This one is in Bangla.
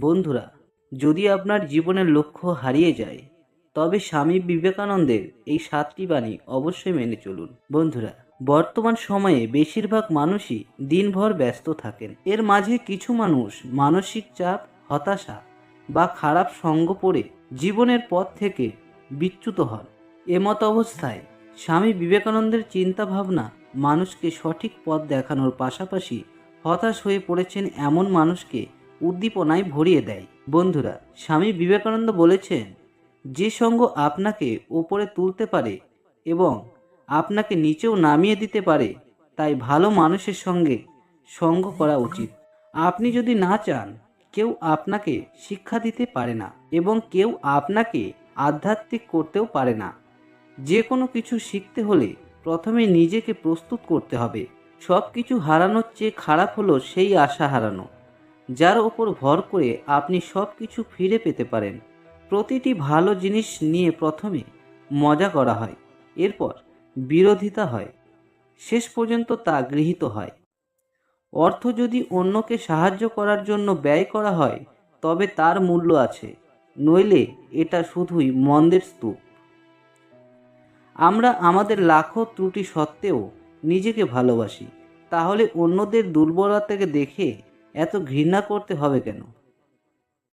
বন্ধুরা, যদি আপনার জীবনের লক্ষ্য হারিয়ে যায়, তবে স্বামী বিবেকানন্দের এই সাতটি বাণী অবশ্যই মেনে চলুন। বন্ধুরা, বর্তমান সময়ে বেশিরভাগ মানুষই দিনভর ব্যস্ত থাকেন। এর মাঝে কিছু মানুষ মানসিক চাপ, হতাশা বা খারাপ সঙ্গ পড়ে জীবনের পথ থেকে বিচ্যুত হন। এমত অবস্থায় স্বামী বিবেকানন্দের চিন্তা ভাবনা মানুষকে সঠিক পথ দেখানোর পাশাপাশি হতাশ হয়ে পড়েছেন এমন মানুষকে উদ্দীপনায় ভরিয়ে দেয়। বন্ধুরা, স্বামী বিবেকানন্দ বলেছেন, যে সঙ্গ আপনাকে ওপরে তুলতে পারে এবং আপনাকে নিচেও নামিয়ে দিতে পারে, তাই ভালো মানুষের সঙ্গে সঙ্গ করা উচিত। আপনি যদি না চান, কেউ আপনাকে শিক্ষা দিতে পারে না এবং কেউ আপনাকে আধ্যাত্মিক করতেও পারে না। যে কোনো কিছু শিখতে হলে প্রথমে নিজেকে প্রস্তুত করতে হবে। সব কিছু হারানোর চেয়ে খারাপ হলো সেই আশা হারানো। যার ওপর ভর করে আপনি সব কিছু ফিরে পেতে পারেন। প্রতিটি ভালো জিনিস নিয়ে প্রথমে মজা করা হয়, এরপর বিরোধিতা হয়, শেষ পর্যন্ত তা গৃহীত হয়। অর্থ যদি অন্যকে সাহায্য করার জন্য ব্যয় করা হয়, তবে তার মূল্য আছে, নইলে এটা শুধুই মন্দের স্তূপ। আমরা আমাদের লাখো ত্রুটি সত্ত্বেও নিজেকে ভালোবাসি, তাহলে অন্যদের দুর্বলতাকে দেখে এত ঘৃণা করতে হবে কেন?